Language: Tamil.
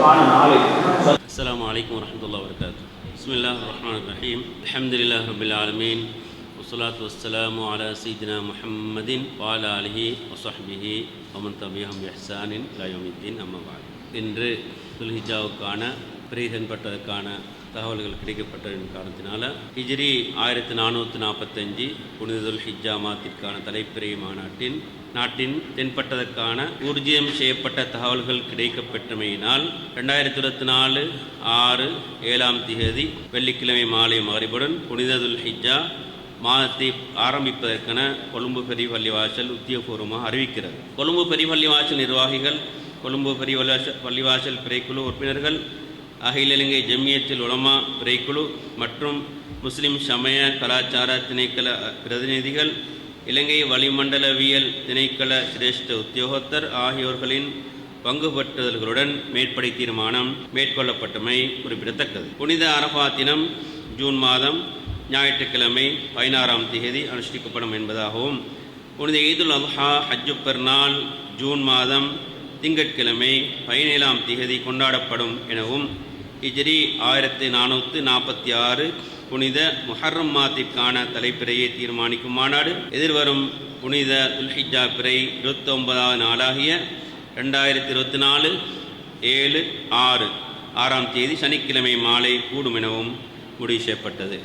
சிறப்பான நாளை السلام عليكم ورحمة الله وبركاته بسم الله الرحمن الرحيم الحمد لله رب العالمين والصلاة والسلام على سيدنا محمد وعلى آله وصحبه ومن تبعهم بإحسان إلى يوم الدين أما بعد இன்று துல்ஹிஜாவுக்கான பிரீதன்பட்டதற்கான தகவல்கள் கிடைக்கப்பட்டதன் காரணத்தினால ஹிஜ்ரி ஆயிரத்தி நானூற்றி நாற்பத்தஞ்சு புனிதுல் ஹிஜ்ஜா மாத்திற்கான தலைப்பிறை மாநாட்டின் நாட்டின் தென்பட்டதற்கான ஊர்ஜியம் செய்யப்பட்ட தகவல்கள் கிடைக்கப்பெற்றமையினால் ரெண்டாயிரத்தி இருபத்தி நாலு ஆறு ஏழாம் திகதி வெள்ளிக்கிழமை மாலை மகரிபுடன் புனிததுல் ஹிஜ்ஜா மாதத்தை ஆரம்பிப்பதற்கென கொழும்பு பெரியவள்ளிவாசல் உத்தியோகபூர்வமாக அறிவிக்கிறது. கொழும்பு பெரியவள்ளிவாசல் நிர்வாகிகள் கொழும்பு பெரிய பள்ளிவாசல் பிறைக்குழு உறுப்பினர்கள் அகில இலங்கை ஜம்மியத்தில் உலமா பிரைக்குழு மற்றும் முஸ்லிம் சமய கலாச்சார திணைக்கள பிரதிநிதிகள் இலங்கை வளிமண்டலவியல் திணைக்கள சிரேஷ்ட உத்தியோகத்தர் ஆகியோர்களின் பங்கு பற்றுதல்களுடன் மேற்படை தீர்மானம் மேற்கொள்ளப்பட்டமை குறிப்பிடத்தக்கது. புனித அரபா தினம் ஜூன் மாதம் ஞாயிற்றுக்கிழமை பதினாறாம் தேதி அனுஷ்டிக்கப்படும் என்பதாகவும் புனித ஈதுல் அல்ஹா ஹஜ்ஜு பெருநாள் ஜூன் மாதம் திங்கட்கிழமை பதினேழாம் தேதி கொண்டாடப்படும் எனவும் ஹிஜ்ரி ஆயிரத்தி நானூற்றி நாற்பத்தி ஆறு புனித முஹர்ரம் மாதத்திற்கான தலைப்பிறையை தீர்மானிக்கும் மாநாடு. எதிர்வரும் புனித துல்ஹிஜா பிறை இருபத்தொன்பதாவது நாளாகிய ரெண்டாயிரத்தி இருபத்தி நாலு ஏழு ஆறு. ஆறாம் தேதி சனிக்கிழமை மாலை கூடும் எனவும் முடிவு செய்யப்பட்டது.